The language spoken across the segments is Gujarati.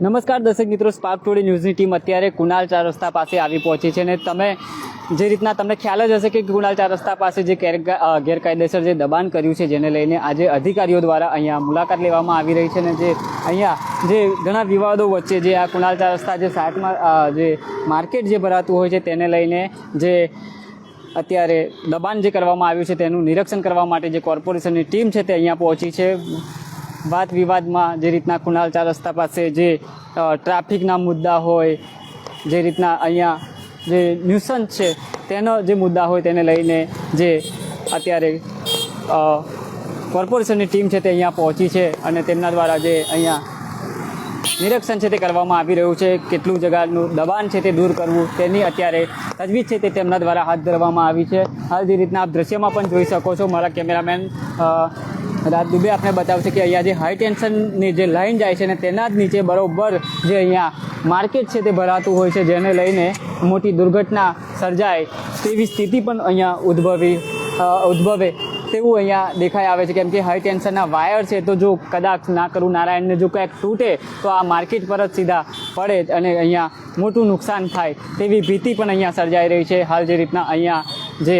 નમસ્કાર દર્શક મિત્રો સ્પાર્ક ટુડે ન્યૂઝની ટીમ અત્યારે કુનાલ ચાર રસ્તા પાસે આવી પહોંચી છે અને તમે જે રીતના, તમને ખ્યાલ જ હશે કે કુનાલ ચાર રસ્તા પાસે જે ગેરકાયદેસર જે દબાણ કર્યું છે જેને લઈને આજે અધિકારીઓ દ્વારા અહીંયા મુલાકાત લેવામાં આવી રહી છે અને જે અહીંયા જે ઘણા વિવાદો વચ્ચે જે આ કુનાલ ચાર રસ્તા જે સાઈડમાં જે માર્કેટ જે ભરાતું હોય છે તેને લઈને જે અત્યારે દબાણ જે કરવામાં આવ્યું છે તેનું નિરીક્ષણ કરવા માટે જે કોર્પોરેશનની ટીમ છે તે અહીંયા પહોંચી છે. વાદ વિવાદમાં જે રીતના કુનાલ ચાર રસ્તા પાસે જે ટ્રાફિકના મુદ્દા હોય, જે રીતના અહીંયા જે ન્યુસન્સ છે, તેનો જે મુદ્દા હોય તેને લઈને જે અત્યારે કોર્પોરેશનની ટીમ છે તે અહીંયા પહોંચી છે અને તેમના દ્વારા જે અહીંયા નિરીક્ષણ છે તે કરવામાં આવી રહ્યું છે, કેટલું જગાનું દબાણ છે તે દૂર કરવું, તેની અત્યારે તજવીજ છે તે તેમના દ્વારા હાથ ધરવામાં આવી છે. હાલ જે રીતના આપ દ્રશ્યમાં પણ જોઈ શકો છો, મારા કેમેરામેન રાજ દુબે આપણે બતાવશે કે અહીંયા જે હાઈ ટેન્શનની જે લાઈન જાય છે ને તેના જ નીચે બરોબર જે અહીંયા માર્કેટ છે તે ભરાતું હોય છે, જેને લઈને મોટી દુર્ઘટના સર્જાય તેવી સ્થિતિ પણ અહીંયા ઉદ્ભવી ઉદ્ભવે તેવું અહીંયા દેખાઈ આવે છે. કેમ કે હાઈ ટેન્શનના વાયર છે તો જો કદાચ ના કરું, નારાયણને જો કંઈક તૂટે, તો આ માર્કેટ પર જ સીધા પડે અને અહીંયા મોટું નુકસાન થાય તેવી ભીતિ પણ અહીંયા સર્જાઈ રહી છે. હાલ જે રીતના અહીંયા જે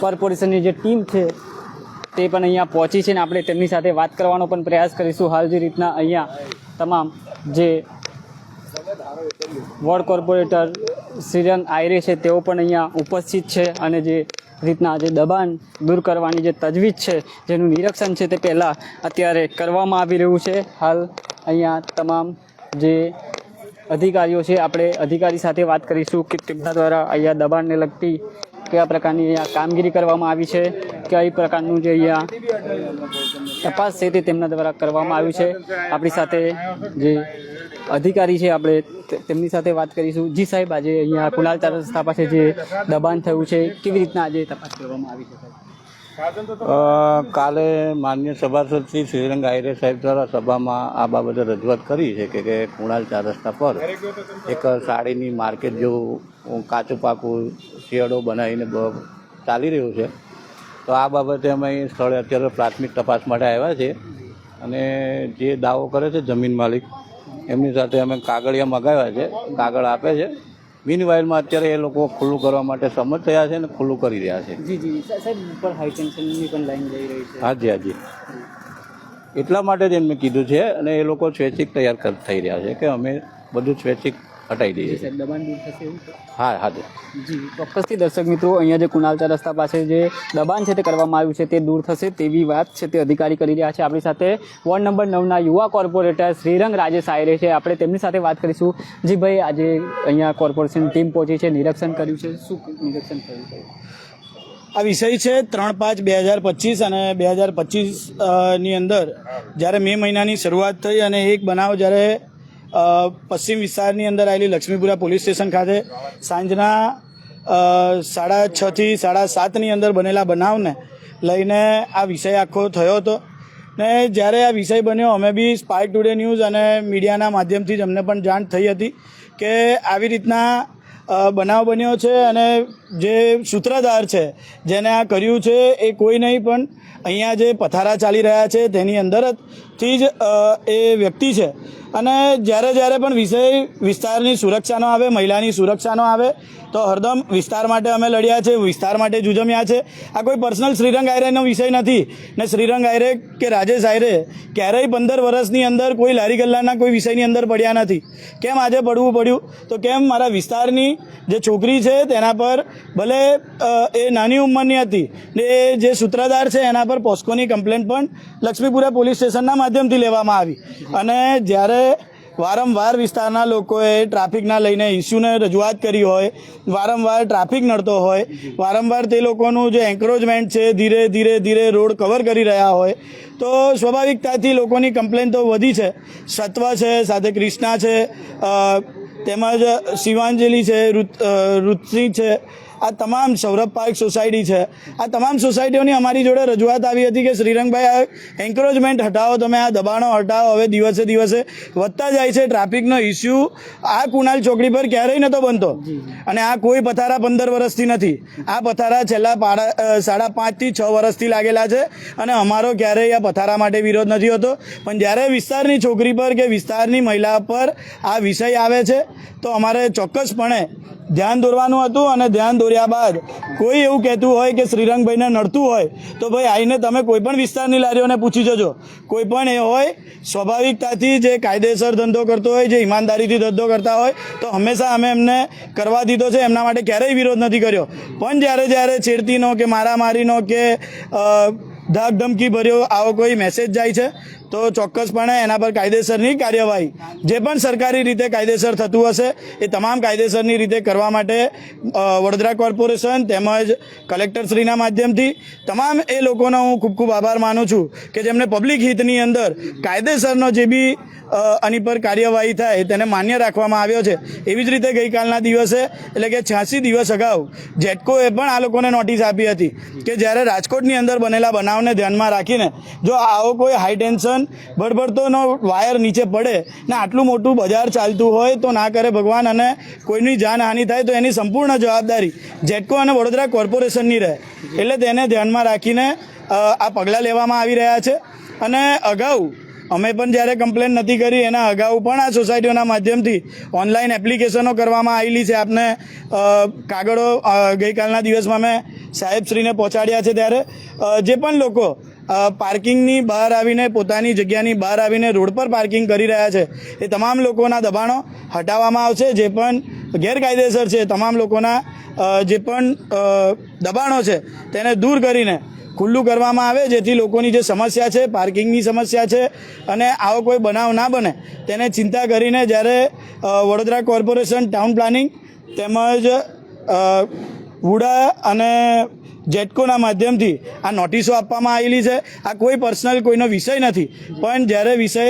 કોર્પોરેશનની જે ટીમ છે તે પણ અહીંયા પહોંચી છે ને આપણે તેમની સાથે વાત કરવાનો પણ પ્રયાસ કરીશું હાલ જે રીતના અહીંયા તમામ જે વોર્ડ કોર્પોરેટર શ્રીરંગ આયરે છે તેઓ પણ અહીંયા ઉપસ્થિત છે અને જે રીતના જે દબાણ દૂર કરવાની જે તજવીજ છે, જેનું નિરીક્ષણ છે તે પહેલાં અત્યારે કરવામાં આવી રહ્યું છે. હાલ અહીંયા તમામ જે અધિકારીઓ છે, આપણે અધિકારી સાથે વાત કરીશું કે તેમના દ્વારા અહીંયા દબાણને લગતી કયા પ્રકારની અહીંયા કામગીરી કરવામાં આવી છે કઈ પ્રકારનું જે અહીંયા તપાસ છે તે તેમના દ્વારા કરવામાં આવ્યું છે. આપણી સાથે જે અધિકારી છે, આપણે તેમની સાથે વાત કરીશું. જી સાહેબ, આજે અહીંયા કુલાલ ચાર રસ્તા પાસે જે દબાણ થયું છે. કેવી રીતના આજે તપાસ કરવામાં આવી છે? કાલે માન્ય સભાસદ શ્રી શ્રીરંગ આયરે સાહેબ દ્વારા સભામાં આ બાબતે રજૂઆત કરી છે કે કે કુણાલ ચાર રસ્તા પર એક સાડીની માર્કેટ જેવું કાચું પાકું શિયાળો બનાવીને ચાલી રહ્યું છે. તો આ બાબતે અમે સ્થળે અત્યારે પ્રાથમિક તપાસ માટે આવ્યા છે અને જે દાવો કરે છે જમીન માલિક એમની સાથે અમે કાગળિયા મગાવ્યા છે કાગળ આપે છે. મીનવાઇલમાં અત્યારે એ લોકો ખુલ્લું કરવા માટે સંમત થયા છે અને ખુલ્લું કરી રહ્યા છે. જી જી સાહેબ ઉપર હાઈ ટેન્શનની પણ લાઈન જઈ રહી છે. હાજી હાજી. એટલા માટે જ એમને કીધું છે અને એ લોકો સ્વૈચ્છિક તૈયાર થઈ રહ્યા છે કે અમે બધું સ્વૈચ્છિક હટાવી દઈએ જી છીએ સાહેબ દબાણ દૂર થશે એવું? હા હા જી. ચોક્કસથી દર્શક મિત્રો અહીંયા જે કુનાલચા રસ્તા પાસે જે દબાણ છે તે કરવામાં આવ્યું છે તે દૂર થશે તેવી વાત છે તે અધિકારી કરી રહ્યા છે. આપણી સાથે વોર્ડ નંબર નવના યુવા કોર્પોરેટર શ્રીરંગ રાજેશ આયરે છે. આપણે તેમની સાથે વાત કરીશું. જી ભાઈ આજે અહીંયા કોર્પોરેશન ટીમ પહોંચી છે નિરીક્ષણ કર્યું છે. શું નિરીક્ષણ થયું છે આ વિષય છે ત્રણ પાંચ બે હજાર પચીસ અને બે હજાર પચીસની અંદર જ્યારે મે મહિનાની શરૂઆત થઈ અને એક બનાવ જ્યારે પશ્ચિમ વિસ્તારની અંદર આવેલી લક્ષ્મીપુરા પોલીસ સ્ટેશન ખાતે સાંજના સાડા છથી સાડા સાતની અંદર બનેલા બનાવને લઈને આ વિષય આખો થયો હતો. ને જ્યારે આ વિષય બન્યો, અમે બી સ્પાર્ક ટુડે ન્યૂઝ અને મીડિયાના માધ્યમથી જ અમને પણ જાણ થઈ હતી કે આવી રીતના બનાવ બન્યો છે અને જે સૂત્રધાર છે, જેને આ કર્યું છે, એ કોઈ નહીં, પણ અહીંયા જે પથારા ચાલી રહ્યા છે, તેની અંદર જ એ વ્યક્તિ છે. અને જ્યારે જ્યારે પણ વિષય વિસ્તારની સુરક્ષાનો આવે, મહિલાની સુરક્ષાનો આવે, તો હરદમ વિસ્તાર માટે અમે લડ્યા છે, વિસ્તાર માટે જુજમ્યા છે. આ કોઈ પર્સનલ શ્રીરંગ આયરેનો વિષય નથી. ને શ્રીરંગ આયરે કે રાજેશ આયરે ક્યારેય પંદર વર્ષની અંદર કોઈ લારી ગલ્લાના કોઈ વિષયની અંદર પડ્યા નથી. કેમ આજે પડવું પડ્યું? તો કેમ મારા વિસ્તારની જે છોકરી છે તેના પર ભલે એ નાની ઉંમરની હતી, ને એ જે સૂત્રધાર છે એના પર પોસ્કોની કમ્પ્લેન પણ લક્ષ્મીપુરા પોલીસ સ્ટેશનના માધ્યમથી લેવામાં આવી. અને જ્યારે વારંવાર વિસ્તારના લોકોએ ટ્રાફિકના લઈને ઇસ્યુને રજૂઆત કરી હોય, વારંવાર ટ્રાફિક નડતો હોય, વારંવાર તે લોકોનું જે એન્કરોજમેન્ટ છે ધીરે ધીરે ધીરે રોડ કવર કરી રહ્યા હોય, તો સ્વાભાવિકતાથી લોકોની કમ્પ્લેન તો વધી છે. સત્વ છે, સાથે ક્રિષ્ના છે તેમજ શિવાંજલિ છે ઋત- અ, છે આ તમામ સૌરભ પાર્ક સોસાયટી છે. આ તમામ સોસાયટીઓની અમારી જોડે રજૂઆત આવી હતી કે શ્રીરંગભાઈ, આ એન્કરેજમેન્ટ હટાવો, તમે આ દબાણો હટાવો, હવે દિવસે દિવસે વધતા જાય છે, ટ્રાફિકનો ઇસ્યુ આ કુનાલ ચોકડી પર ક્યારેય નહોતો બનતો. અને આ કોઈ પથારા પંદર વર્ષથી નથી. આ પથારા છેલ્લા સાડા પાંચથી છ વર્ષથી લાગેલા છે અને અમારો ક્યારેય આ પથારા માટે વિરોધ નથી હોતો. પણ જ્યારે વિસ્તારની છોકરી પર કે વિસ્તારની મહિલા પર આ વિષય આવે છે, તો અમારે ચોક્કસપણે ધ્યાન દોરવાનું હતું અને ધ્યાન દોર્યા બાદ કોઈ એવું કહેતું હોય કે શ્રીરંગભાઈને નડતું હોય, તો ભાઈ આવીને તમે કોઈ પણ વિસ્તારની લારીઓને પૂછી જજો. કોઈ પણ એ હોય, સ્વાભાવિકતાથી જે કાયદેસર ધંધો કરતો હોય, જે ઈમાનદારીથી ધંધો કરતા હોય, તો હંમેશા અમે એમને કરવા દીધો છે. એમના માટે ક્યારેય વિરોધ નથી કર્યો. પણ જ્યારે જ્યારે છેડતીનો કે મારામારીનો કે ધાક ધમકી ભર્યો આવો કોઈ મેસેજ જાય છે તો ચોક્કસપણે એના પર કાયદેસરની કાર્યવાહી, જે પણ સરકારી રીતે કાયદેસર થતું હશે, એ તમામ કાયદેસરની રીતે કરવા માટે વડોદરા કોર્પોરેશન તેમજ કલેક્ટરશ્રીના માધ્યમથી તમામ એ લોકોનો હું ખૂબ ખૂબ આભાર માનું છું કે જેમને પબ્લિક હિતની અંદર કાયદેસરનો જે બી આની પર કાર્યવાહી થાય તેને માન્ય રાખવામાં આવ્યો છે. એવી જ રીતે ગઈકાલના દિવસે, એટલે કે છ્યાસી દિવસ અગાઉ, જેટકોએ પણ આ લોકોને નોટિસ આપી હતી કે જ્યારે રાજકોટની અંદર બનેલા બનાવને ધ્યાનમાં રાખીને જો આવો કોઈ હાઈ ટેન્શન બળબડતોનો વાયર નીચે પડે ને આટલું મોટું બજાર ચાલતું હોય તો ના કરે ભગવાન અને કોઈની જાનહાનિ થાય તો એની સંપૂર્ણ જવાબદારી જેટકો અને વડોદરા કોર્પોરેશનની રહે. એટલે તેને ધ્યાનમાં રાખીને આ પગલાં લેવામાં આવી રહ્યા છે. અને અગાઉ અમે પણ જ્યારે કમ્પ્લેન નથી કરી, એના અગાઉ પણ આ સોસાયટીઓના માધ્યમથી ઓનલાઈન એપ્લિકેશનો કરવામાં આવેલી છે. આપને કાગળો ગઈકાલના દિવસમાં અમે સાહેબશ્રીને પહોંચાડ્યા છે ત્યારે. જે પણ લોકો પાર્કિંગની બહાર આવીને, પોતાની જગ્યાની બહાર આવીને રોડ પર પાર્કિંગ કરી રહ્યા છે. એ તમામ લોકોના દબાણો હટાવવામાં આવશે, જે પણ ગેરકાયદેસર છે, તમામ લોકોના જે પણ દબાણો છે, તેને દૂર કરીને ખુલ્લું કરવામાં આવે, જેથી લોકોની જે સમસ્યા છે, પાર્કિંગની સમસ્યા છે, અને આવો કોઈ બનાવ ના બને, તેને ચિંતા કરીને જ્યારે વડોદરા કોર્પોરેશન ટાઉન પ્લાનિંગ તેમજ વુડા અને જેટકોના માધ્યમથી આ નોટિસો આપવામાં આવેલી છે. આ કોઈ પર્સનલ કોઈનો વિષય નથી. પણ જ્યારે વિષય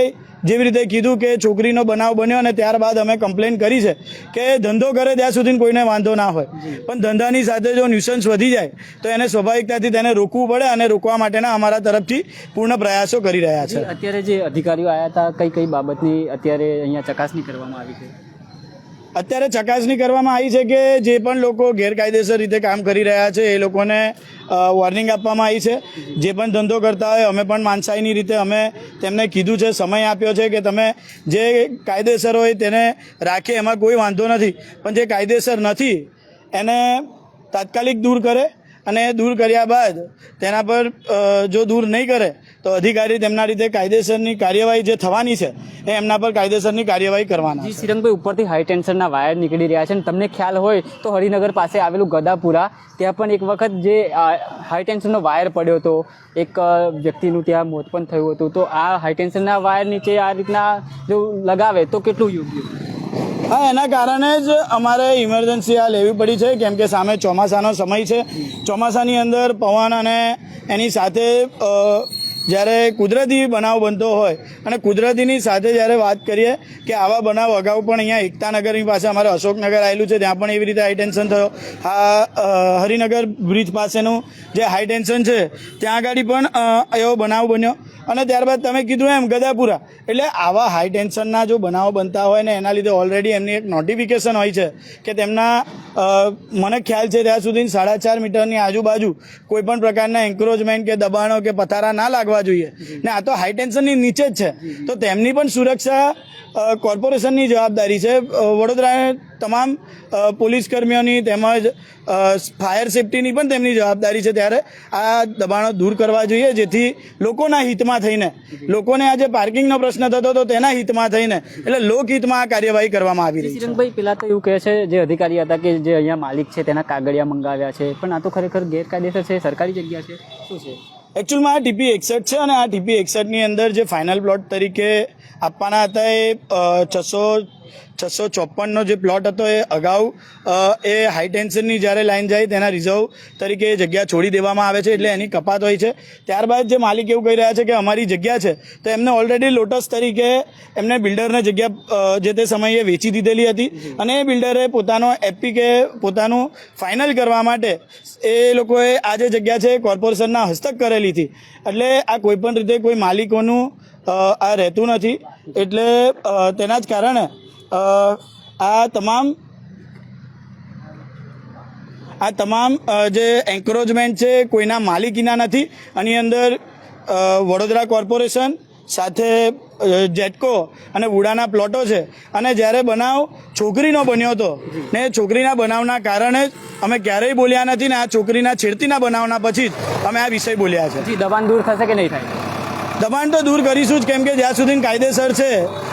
જેવી રીતે કીધું કે છોકરીનો બનાવ બન્યો અને ત્યારબાદ અમે કમ્પ્લેન કરી છે કે ધંધો કરે ત્યાં સુધી કોઈને વાંધો ના હોય. પણ ધંધાની સાથે જો ન્યુસન્સ વધી જાય, તો એને સ્વાભાવિકતાથી તેને રોકવું પડે અને રોકવા માટેના અમારા તરફથી પૂર્ણ પ્રયાસો કરી રહ્યા છે. અત્યારે જે અધિકારીઓ આવ્યા હતા કઈ કઈ બાબતની અત્યારે અહીંયા ચકાસણી કરવામાં આવી છે? અત્યારે ચકાસણી કરવામાં આવી છે કે જે પણ લોકો ગેરકાયદેસર રીતે કામ કરી રહ્યા છે, એ લોકોને વોર્નિંગ આપવામાં આવી છે. જે પણ ધંધો કરતા હોય, અમે પણ માનસાઈની રીતે અમે તેમને કીધું છે, સમય આપ્યો છે કે તમે જે કાયદેસર હોય તેને રાખે, એમાં કોઈ વાંધો નથી. પણ જે કાયદેસર નથી, એને તાત્કાલિક દૂર કરે અને દૂર કર્યા બાદ તેના પર જો દૂર નહીં કરે તો અધિકારી તેમના રીતે કાયદેસરની કાર્યવાહી જે થવાની છે એ એમના પર કાયદેસરની કાર્યવાહી કરવાના જી શ્રીરંગભાઈ ઉપરથી હાઈ ટેન્શનના વાયર નીકળી રહ્યા છે અને તમને ખ્યાલ હોય તો હરિનગર પાસે આવેલું ગદાપુરા ત્યાં પણ એક વખત જે હાઈ ટેન્શનનો વાયર પડ્યો હતો એક વ્યક્તિનું ત્યાં મોત પણ થયું હતું. તો આ હાઈ ટેન્શનના વાયર નીચે આ રીતના જો લગાવે તો કેટલું યોગ્ય? હા, એના કારણે જ અમારે ઇમરજન્સી આ લેવી પડી છે, કેમ કે સામે ચોમાસાનો સમય છે. ચોમાસાની અંદર પવન અને એની સાથે જ્યારે કુદરતી બનાવ બનતો હોય અને કુદરતીની સાથે જ્યારે વાત કરીએ કે આવા બનાવ અગાઉ પણ અહીંયા એકતાનગરની પાસે અમારે અશોકનગર આવેલું છે, ત્યાં પણ એવી રીતે હાઈ ટેન્શન થયો. આ હરિનગર બ્રિજ પાસેનું જે હાઈ ટેન્શન છે, ત્યાં આગળ પણ એવો બનાવ બન્યો. અને ત્યારબાદ તમે કીધું એમ ગદાપુરા. એટલે આવા હાઈ ટેન્શનના જો બનાવો બનતા હોય ને એના લીધે ઓલરેડી એમની એક નોટિફિકેશન હોય છે કે તેમના મને ખ્યાલ છે ત્યાં સુધી સાડા ચાર મીટરની આજુબાજુ કોઈપણ પ્રકારના એન્ક્રોચમેન્ટ કે દબાણો કે પથારા ના લાગવા જોઈએ. ને આ તો હાઈ ટેન્શનની નીચે જ છે. તો તેમની પણ સુરક્ષા કોર્પોરેશનની જવાબદારી છે. વડોદરાએ તમામ પોલીસ કર્મીઓની તેમજ ફાયર સેફટીની પણ તેમની જવાબદારી છે. ત્યારે આ દબાણો દૂર કરવા જોઈએ જેથી લોકોના હિતમાં થઈને લોકોને આજે પાર્કિંગનો પ્રશ્ન થતો હતો તેના હિતમાં થઈને એટલે લોકહિતમાં આ કાર્યવાહી કરવામાં આવી રહી છે. શ્રીરંગભાઈ પેલા તો એવું કહે છે જે અધિકારી હતા કે જે અહીંયા માલિક છે તેના કાગળિયા મંગાવ્યા છે પણ આ તો ખરેખર ગેરકાયદેસર છે સરકારી જગ્યા છે. શું છે? એકચ્યુઅલમાં આ ટીપી એકસઠ છે અને આ ટીપી એકસઠની અંદર જે ફાઇનલ પ્લોટ તરીકે આપવાના હતા એ છસો છસો ચોપ્પનનો જે પ્લોટ હતો એ અગાઉ એ હાઈ ટેન્શનની જ્યારે લાઈન જાય તેના રિઝર્વ તરીકે જગ્યા છોડી દેવામાં આવે છે એટલે એની કપાત હોય છે. ત્યારબાદ જે માલિક એવું કહી રહ્યા છે કે અમારી જગ્યા છે, તો એમને ઓલરેડી લોટસ તરીકે એમને બિલ્ડરને જગ્યા જે તે સમયે વેચી દીધેલી હતી અને એ બિલ્ડરે પોતાનો એપી કે પોતાનું ફાઇનલ કરવા માટે એ લોકોએ આ જે જગ્યા છે કોર્પોરેશનના હસ્તક કરેલી હતી. એટલે આ કોઈપણ રીતે કોઈ માલિકોનું આ રહેતું નથી. એટલે તેના જ કારણે આ તમામ આ તમામ જે એન્કરોજમેન્ટ છે, કોઈના માલિકીના નથી. આની અંદર વડોદરા કોર્પોરેશન સાથે જેટકો અને વુડાના પ્લોટો છે. અને જ્યારે બનાવ છોકરીનો બન્યો હતો, ને છોકરીના બનાવના કારણે જ અમે ક્યારેય બોલ્યા નથી ને આ છોકરીના છેડતીના બનાવના પછી જ અમે આ વિષય બોલ્યા છે. દબાણ દૂર થશે કે નહીં થાય? દબાણ તો દૂર કરીશું જ, કેમ કે જ્યાં સુધી કાયદેસર છે,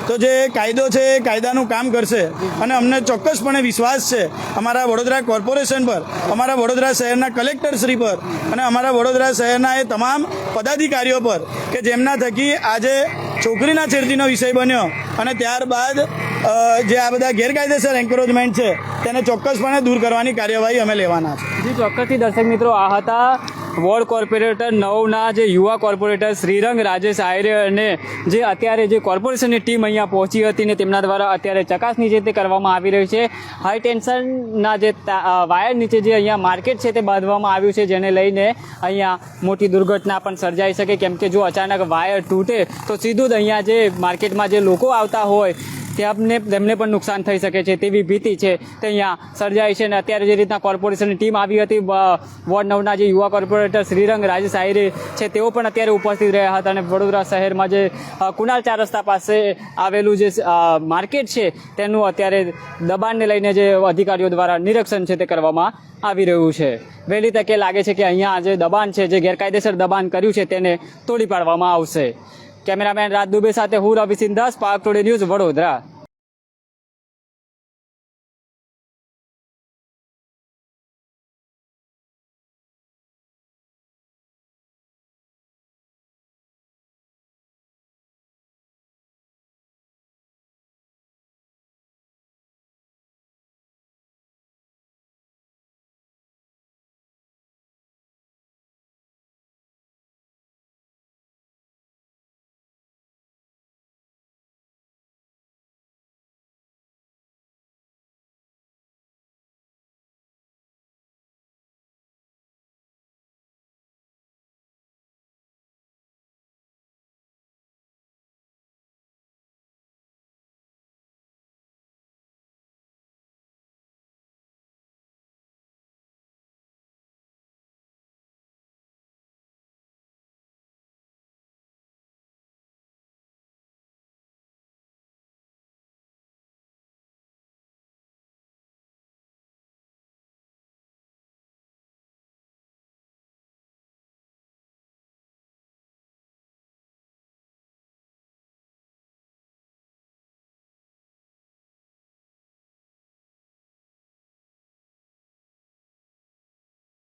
તો જે કાયદો છે એ કાયદાનું કામ કરશે. અને અમને ચોક્કસપણે વિશ્વાસ છે અમારા વડોદરા કોર્પોરેશન પર, અમારા વડોદરા શહેરના કલેક્ટર શ્રી પર, અને અમારા વડોદરા શહેરના એ તમામ પદાધિકારીઓ પર કે જેમના થકી આજે છોકરીના છેડતીનો વિષય બન્યો અને ત્યારબાદ જે આ બધા ગેરકાયદેસર એન્કરેજમેન્ટ છે, તેને ચોક્કસપણે દૂર કરવાની કાર્યવાહી અમે લેવાના છે. જી, ચોક્કસથી દર્શક મિત્રો, આ હતા વોર્ડ કોર્પોરેટર નવના જે યુવા કોર્પોરેટર શ્રીરંગ રાજેશ આયરે અને જે અત્યારે જે કોર્પોરેશનની ટીમ અહીંયા પહોંચી હતી ને તેમના દ્વારા અત્યારે ચકાસણી જે તે કરવામાં આવી રહી છે હાઈ ટેન્શનના જે વાયર નીચે જે અહીંયા માર્કેટ છે તે બાંધવામાં આવ્યું છે, જેને લઈને અહીંયા મોટી દુર્ઘટના પણ સર્જાઈ શકે. કેમ કે જો અચાનક વાયર તૂટે, તો સીધું જ અહીંયા જે માર્કેટમાં જે લોકો આવતા હોય તેમને તેમને પણ નુકસાન થઈ શકે છે, તેવી ભીતિ છે. તે અહીંયા સર્જાઈ છે અને અત્યારે જે રીતના કોર્પોરેશનની ટીમ આવી હતી વોર્ડ નવના જે યુવા કોર્પોરેટર શ્રીરંગ રાજેશ આહિરે છે, તેઓ પણ અત્યારે ઉપસ્થિત રહ્યા હતા અને વડોદરા શહેરમાં જે કુનાલ ચાર રસ્તા પાસે આવેલું જે માર્કેટ છે, તેનું અત્યારે દબાણને લઈને જે અધિકારીઓ દ્વારા નિરીક્ષણ છે તે કરવામાં આવી રહ્યું છે. વહેલી તકે લાગે છે કે અહીંયા જે દબાણ છે, જે ગેરકાયદેસર દબાણ કર્યું છે, તેને તોડી પાડવામાં આવશે. કેમેરામેન રાજ દુબે સાથે હું રવિસિંહ દાસ પાક ટુડે ન્યૂઝ વડોદરા.